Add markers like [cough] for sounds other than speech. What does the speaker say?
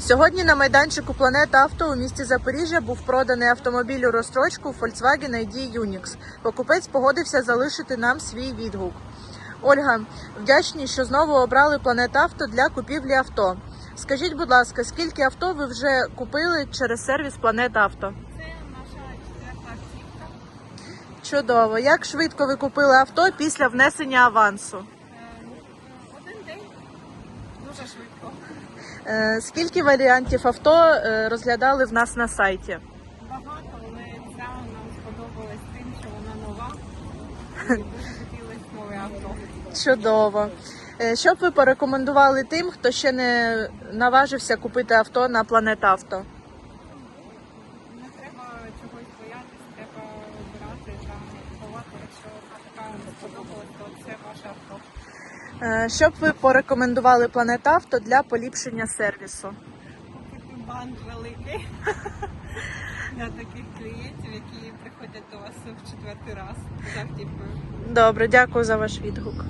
Сьогодні на майданчику Планета Авто у місті Запоріжжя був проданий автомобіль у розстрочку Volkswagen ID Unix. Покупець погодився залишити нам свій відгук. Ольга, вдячні, що знову обрали Планета Авто для купівлі авто. Скажіть, будь ласка, скільки авто ви вже купили через сервіс Планета Авто? Це наша четверта автівка. Чудово. Як швидко ви купили авто після внесення авансу? Дуже швидко. Е, Скільки варіантів авто е, розглядали в нас на сайті? Багато, але ця нам сподобалась тим, що вона нова. [laughs] І дуже хотілося нове авто. Чудово. Е, Що б ви порекомендували тим, хто ще не наважився купити авто на Планет Авто? Не треба чогось боятися, треба вибирати там купувати. Якщо така сподобалась, то це ваше авто. Е, Що б ви порекомендували Планет Авто для поліпшення сервісу? Купити банк великий [laughs] для таких клієнтів, які приходять до вас в четвертий раз з автівкою. Добре, дякую за ваш відгук.